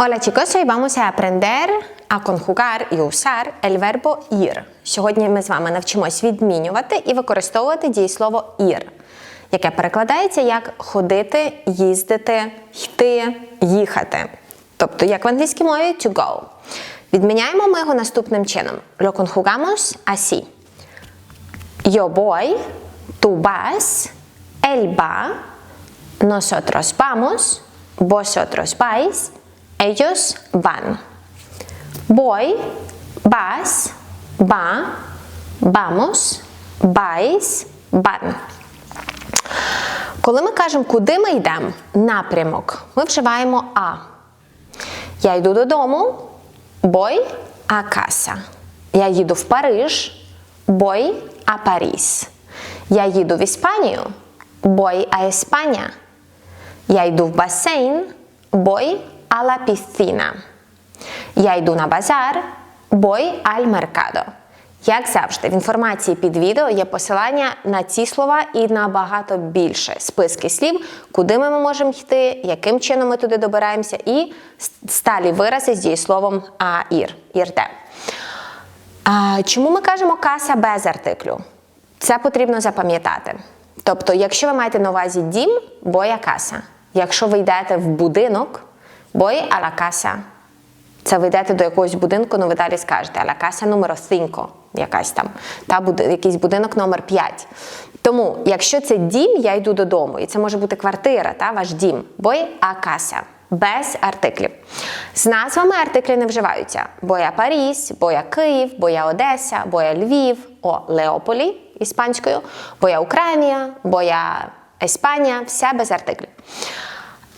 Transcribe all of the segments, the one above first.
Hola chicos, hoy vamos a aprender a conjugar y usar el verbo ir. Сьогодні ми з вами навчимось відмінювати і використовувати дієслово ir, яке перекладається як ходити, їздити, йти, їхати. Тобто, як в англійській мові to go. Відміняємо ми його наступним чином. Lo conjugamos así. Yo voy, tú vas, él va, nosotros vamos, vosotros vais, ellos van. Voy, vas, va, vamos, vais, van. Коли ми кажемо, куди ми йдемо, напрямок, ми вживаємо а. Я йду додому, voy a casa. Я їду в Париж, voy a París. Я їду в Іспанію, voy a España. Я йду в басейн, voy a la piscina. Я йду на базар, voy al mercado. Як завжди, в інформації під відео є посилання на ці слова і на багато більше списки слів, куди ми можемо йти, яким чином ми туди добираємося, і сталі вирази з дієсловом ір, ірте. А, чому ми кажемо каса без артиклю? Це потрібно запам'ятати. Тобто, якщо ви маєте на увазі дім, боя каса. Якщо ви йдете в будинок, бой ала каса. Це ви йдете до якогось будинку, ну ви далі скажете, ала каса номер 5, якась там, та буде якийсь будинок номер 5. Тому, якщо це дім, я йду додому, і це може бути квартира, та ваш дім, бой а каса. Без артиклів. З назвами артиклі не вживаються. Боя Паріс, боя Київ, боя Одеса, боя Львів, о Леополі іспанською, боя Україна, боя Іспанія, все без артиклів.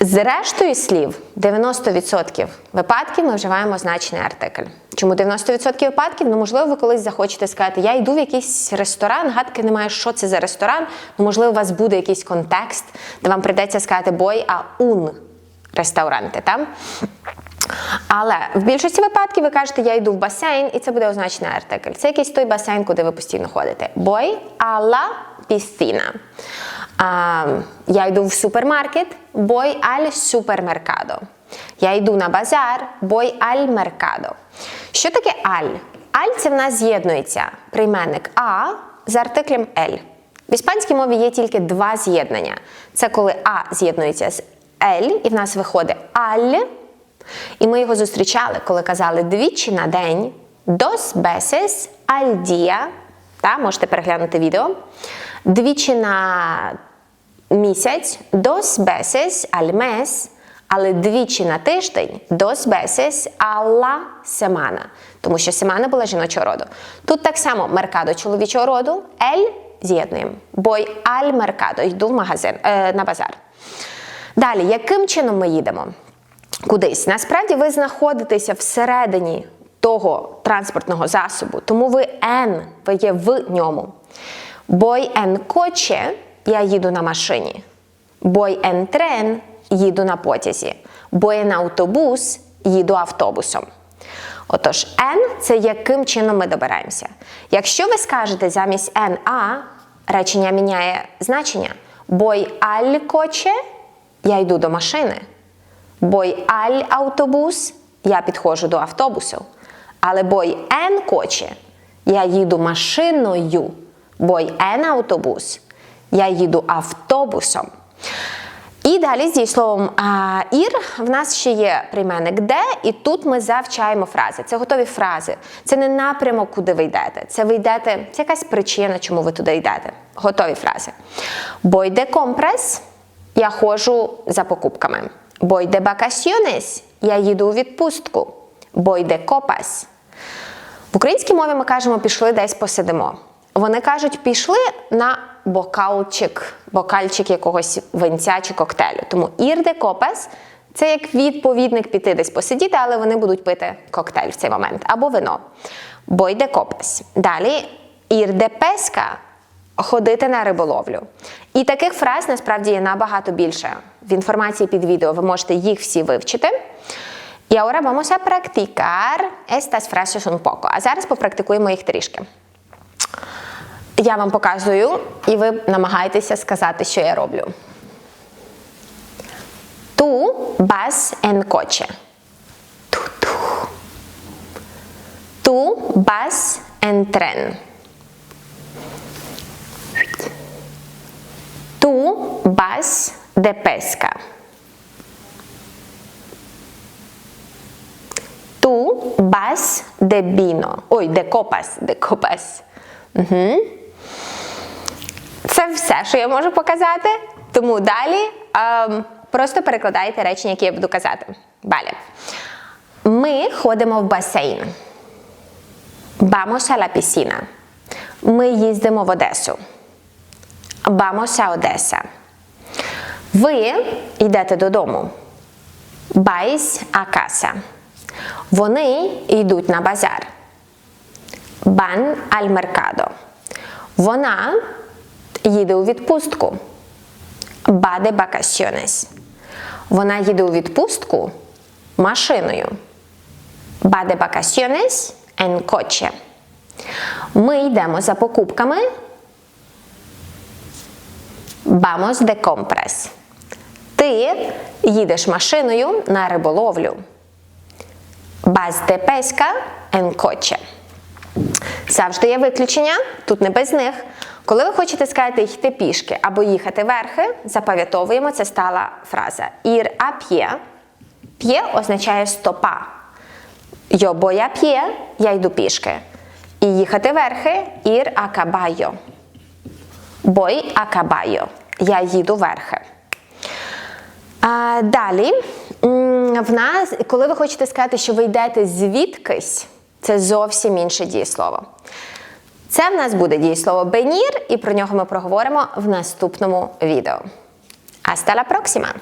З рештою слів 90% випадків ми вживаємо значений артикль. Чому 90% випадків? Ну, можливо, ви колись захочете сказати, я йду в якийсь ресторан, гадки немає, що це за ресторан. Ну, можливо, у вас буде якийсь контекст, де вам прийдеться сказати бой, а ун ресторанти. Там? Але в більшості випадків ви кажете, я йду в басейн, і це буде означений артикль. Це якийсь той басейн, куди ви постійно ходите. Бой ала пісціна. Я йду в супермаркет, бой аль супермеркадо. Я йду на базар, бой аль меркадо. Що таке аль? Аль це в нас з'єднується прийменник а з артиклем ель. В іспанській мові є тільки два з'єднання. Це коли а з'єднується з ель, і в нас виходить аль. І ми його зустрічали, коли казали двічі на день, dos veces al día, та, можете переглянути відео, двічі на місяць, dos veces al mes, але двічі на тиждень, dos veces a semana, тому що семана була жіночого роду. Тут так само меркадо чоловічого роду, ель з'єднуємо, бой аль меркадо, йду в магазин, е, на базар. Далі, яким чином ми їдемо? Кудись. Насправді ви знаходитеся всередині того транспортного засобу, тому ви N, ви є в ньому. Бой en коче, я їду на машині. Бой en трен, їду на потязі. En автобус, їду автобусом. Отож, N це яким чином ми добираємося. Якщо ви скажете замість N А, речення міняє значення. Бой аль коче, я йду до машини. Бой аль автобус, я підходжу до автобусу. Але бой ен коче, я їду машиною. Бой ен автобус, я їду автобусом. І далі з дієсловом а, ір в нас ще є прийменник де, і тут ми завчаємо фрази. Це готові фрази. Це не напрямок, куди ви йдете. Це ви йдете, це якась причина, чому ви туди йдете. Готові фрази. Бой де компрес, я ходжу за покупками. Бой де бакасьйонес, я їду у відпустку. Бой де копас. В українській мові ми кажемо пішли десь посидимо. Вони кажуть, пішли на бокалчик, бокальчик якогось винця чи коктейлю. Тому ір де копас це як відповідник піти десь посидіти, але вони будуть пити коктейль в цей момент або вино. Бой де копас. Далі ір де песка ходити на риболовлю. І таких фраз насправді є набагато більше. В інформації під відео ви можете їх всі вивчити. І ahora vamos a practicar estas frases un poco. А зараз попрактикуємо їх трішки. Я вам показую, і ви намагаєтеся сказати, що я роблю. Vas en coche. Tú vas en tren. Tú vas de pesca. Tú vas de vino. Ой, de copas, de copas. Угу. Все, що я можу показати. Тому далі ем, просто перекладайте речення, які я буду казати. Далі. Ми ходимо в басейн. Vamos a la. Ми їздимо в Одесу. A Одеса. Ви йдете додому. A casa. Вони йдуть на базар. Van al mercado. Вона їде у відпустку. Va de vacaciones. Вона їде у відпустку машиною. Va de vacaciones en coche. Ми йдемо за покупками. Vamos de compras. Ти їдеш машиною на риболовлю. Vas de pesca en coche. Завжди є виключення, тут не без них. Коли ви хочете сказати йти пішки або їхати верхи, запам'ятовуємо, це стала фраза ir a pie. Pie означає стопа. Yo voy a pie, я йду пішки. І їхати верхи ir a caballo. Voy a caballo. Я їду верхи. А, далі, в нас, коли ви хочете сказати, що ви йдете звідкись, це зовсім інше дієслово. Це в нас буде дієслово бенір, і про нього ми проговоримо в наступному відео. Hasta la próxima!